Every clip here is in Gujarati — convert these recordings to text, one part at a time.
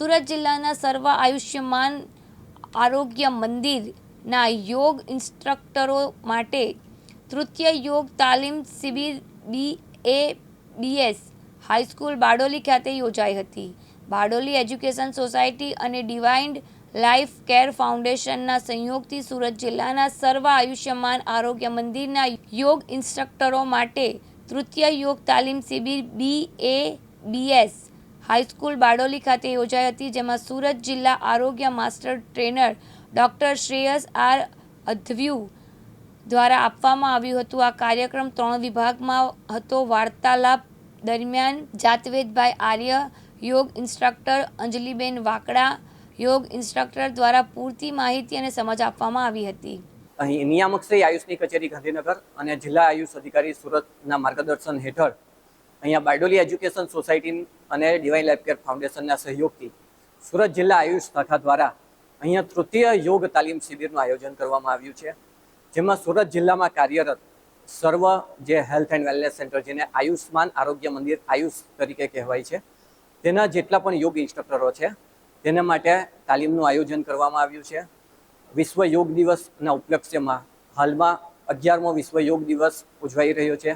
સુરત જિલ્લાના સર્વ આયુષ્યમાન આરોગ્ય મંદિરના યોગ ઇન્સ્ટ્રક્ટરો માટે તૃતીય યોગ તાલીમ શિબિર B A BS high school Bardoli ખાતે યોજાઈ હતી. બારડોલી એજ્યુકેશન સોસાયટી અને ડિવાઇન્ડ લાઈફ કેર ફાઉન્ડેશનના સંયોગથી સુરત જિલ્લાના સર્વ આયુષ્યમાન આરોગ્ય મંદિરના યોગ ઇન્સ્ટ્રક્ટરો માટે તૃતીય યોગ તાલીમ શિબિર B A BS high school Bardoli ખાતે યોજાઈ હતી, જેમાં સુરત જિલ્લા આરોગ્ય master trainer doctor Shreyas R Adhvaryu દ્વારા આપવામાં આવ્યું હતું. આ કાર્યક્રમ ત્રણ વિભાગમાં હતો. વાર્તાલાપ દરમિયાન જાતવેદભાઈ આર્ય, યોગ ઇન્સ્ટ્રક્ટર અંજલિબેન વાકડા, યોગ ઇન્સ્ટ્રક્ટર દ્વારા પૂરતી માહિતી અને સમજ આપવામાં આવી હતી. અહીં નિયામક શ્રી આયુષની કચેરી ગાંધીનગર અને જિલ્લા આયુષ અધિકારી સુરતના માર્ગદર્શન હેઠળ અહીંયા બારડોલી એજ્યુકેશન સોસાયટી અને ડિવાઇન લાઇફ કેર ફાઉન્ડેશનના સહયોગથી સુરત જિલ્લા આયુષ શાખા દ્વારા અહીંયા તૃતીય યોગ તાલીમ શિબિરનું આયોજન કરવામાં આવ્યું છે. જેમાં સુરત જિલ્લામાં કાર્યરત સર્વ જે હેલ્થ એન્ડ વેલનેસ સેન્ટર જેને આયુષ્માન આરોગ્ય મંદિર આયુષ તરીકે કહેવાય છે, તેના જેટલા પણ યોગ ઇન્સ્ટ્રક્ટરો છે, તેના માટે તાલીમનું આયોજન કરવામાં આવ્યું છે. વિશ્વ યોગ દિવસના ઉપલક્ષ્યમાં હાલમાં અગિયારમો વિશ્વ યોગ દિવસ ઉજવાઈ રહ્યો છે.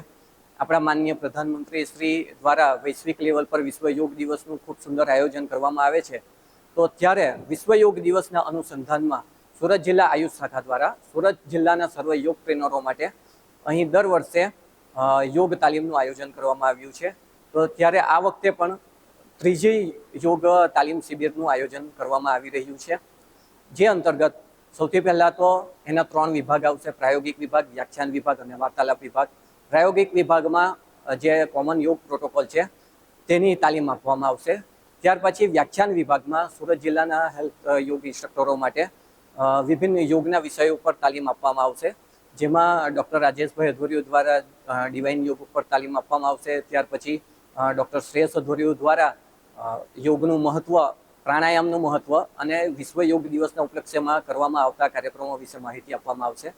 આપણા માનનીય પ્રધાનમંત્રી શ્રી દ્વારા વૈશ્વિક લેવલ પર વિશ્વ યોગ દિવસનું ખૂબ સુંદર આયોજન કરવામાં આવે છે. તો ત્યારે વિશ્વ યોગ દિવસના અનુસંધાનમાં સુરત જિલ્લા આયુષ શાખા દ્વારા સુરત જિલ્લાના સર્વ યોગ ટ્રેનરો માટે અહીં દર વર્ષે યોગ તાલીમનું આયોજન કરવામાં આવ્યું છે. તો ત્યારે આ વખતે પણ ત્રીજી યોગ તાલીમ શિબિરનું આયોજન કરવામાં આવી રહ્યું છે. જે અંતર્ગત સૌથી પહેલાં તો એના ત્રણ વિભાગ આવશે, પ્રાયોગિક વિભાગ, વ્યાખ્યાન વિભાગ અને વાર્તાલાપ વિભાગ. પ્રાયોગિક વિભાગમાં જે કોમન યોગ પ્રોટોકોલ છે, તેની તાલીમ આપવામાં આવશે. ત્યાર પછી વ્યાખ્યાન વિભાગમાં સુરત જિલ્લાના હેલ્થ યોગ ઇન્સ્ટ્રક્ટરો માટે વિભિન્ન યોગના વિષયો ઉપર તાલીમ આપવામાં આવશે. જેમાં ડૉક્ટર રાજેશભાઈ અધોરીઓ દ્વારા ડિવાઇન યોગ ઉપર તાલીમ આપવામાં આવશે. ત્યાર પછી ડૉક્ટર શ્રેયસ અધોરીઓ દ્વારા યોગનું મહત્ત્વ પ્રાણાયામનું મહત્ત્વ અને વિશ્વ યોગ દિવસના ઉપલક્ષ્યમાં કરવામાં આવતા કાર્યક્રમો વિશે માહિતી આપવામાં આવશે.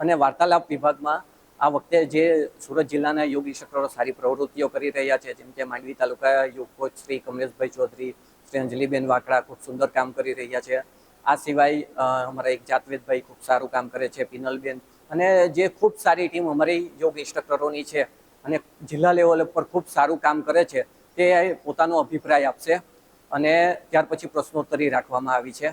અને વાર્તાલાપ વિભાગમાં આ વખતે જે સુરત જિલ્લાના યોગ ઇન્સ્ટ્રક્ટરો સારી પ્રવૃત્તિઓ કરી રહ્યા છે જેમ કે માંડવી તાલુકા યોગ કોચ શ્રી કમલેશભાઈ ચૌધરી શ્રી અંજલિબેન વાકડા ખૂબ સુંદર કામ કરી રહ્યા છે. આ સિવાય અમારા એક જાતવેદભાઈ ખૂબ સારું કામ કરે છે પિનલબેન અને જે ખૂબ સારી ટીમ અમારી યોગ ઇન્સ્ટ્રક્ટરોની છે અને જિલ્લા લેવલ પર ખૂબ સારું કામ કરે છે તે પોતાનો અભિપ્રાય આપશે અને ત્યાર પછી પ્રશ્નોત્તરી રાખવામાં આવી છે.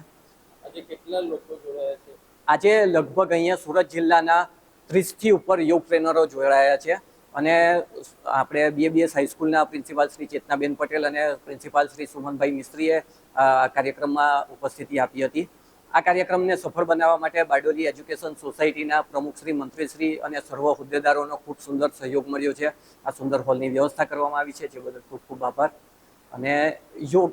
આજે કેટલા લોકો જોડાયા છે? આજે લગભગ અહીંયા સુરત જિલ્લાના ત્રીસથી ઉપર યોગ ટ્રેનરો જોડાયા છે. અને આપણે બીએબીએસ હાઈસ્કૂલના પ્રિન્સિપાલ શ્રી ચેતનાબેન પટેલ અને પ્રિન્સિપાલ શ્રી સુમનભાઈ મિસ્ત્રીએ આ કાર્યક્રમમાં ઉપસ્થિતિ આપી હતી. આ કાર્યક્રમને સફળ બનાવવા માટે બારડોલી એજ્યુકેશન સોસાયટીના પ્રમુખ શ્રી મંત્રીશ્રી અને સર્વ હોદ્દેદારોનો ખૂબ સુંદર સહયોગ મળ્યો છે. આ સુંદર હોલની વ્યવસ્થા કરવામાં આવી છે, જે બદલ ખૂબ ખૂબ આભાર. અને યોગ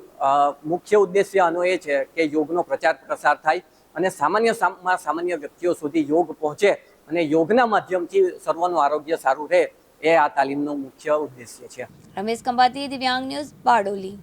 મુખ્ય ઉદ્દેશ્ય આનો એ છે કે યોગનો પ્રચાર પ્રસાર થાય અને સામાન્ય સામ- સામાન્ય વ્યક્તિઓ સુધી યોગ પહોંચે અને યોગના માધ્યમથી સર્વનું આરોગ્ય સારું રહે એ આ તાલીમનો મુખ્ય ઉદ્દેશ્ય છે. રમેશ કંબાતી દિવ્યાંગ ન્યૂઝ બારડોલી.